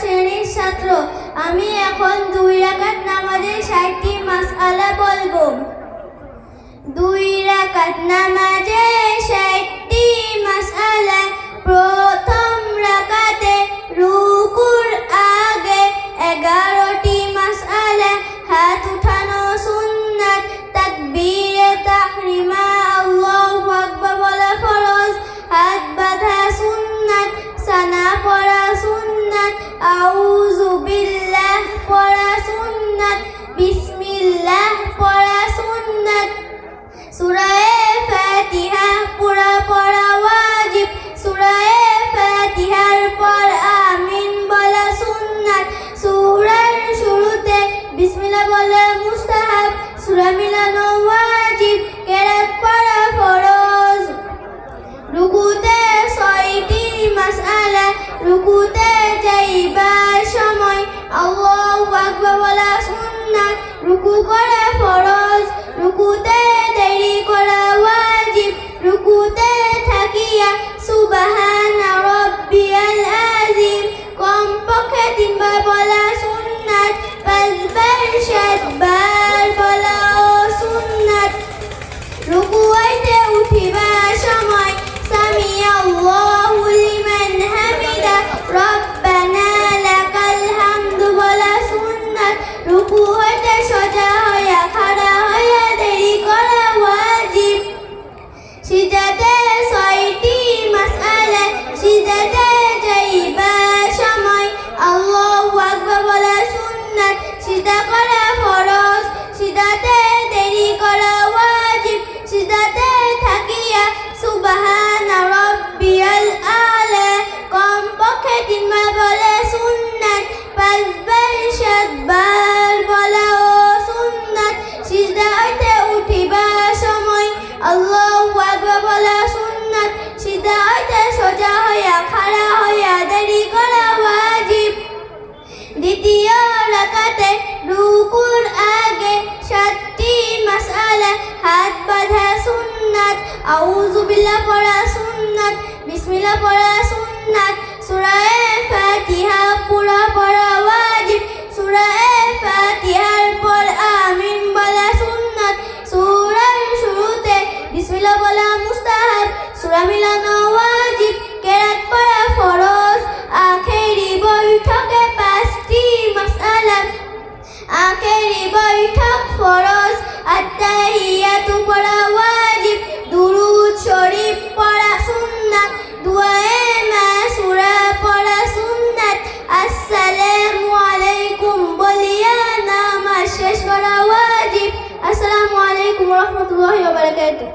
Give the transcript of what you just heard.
শ্রেণির ছাত্র। আমি এখন দুই রাকাত নামাজের ষাটটি মাসআলা বলব। দুই রাকাত নামাজে ষাটটি মাসআলা প্রথম রাকাতে রুকুর আগে এগারো bis Google. বিসমিল্লাহ পড়া সুন্নাত সুরায় ফাতিহা ആളെ കയറ്റും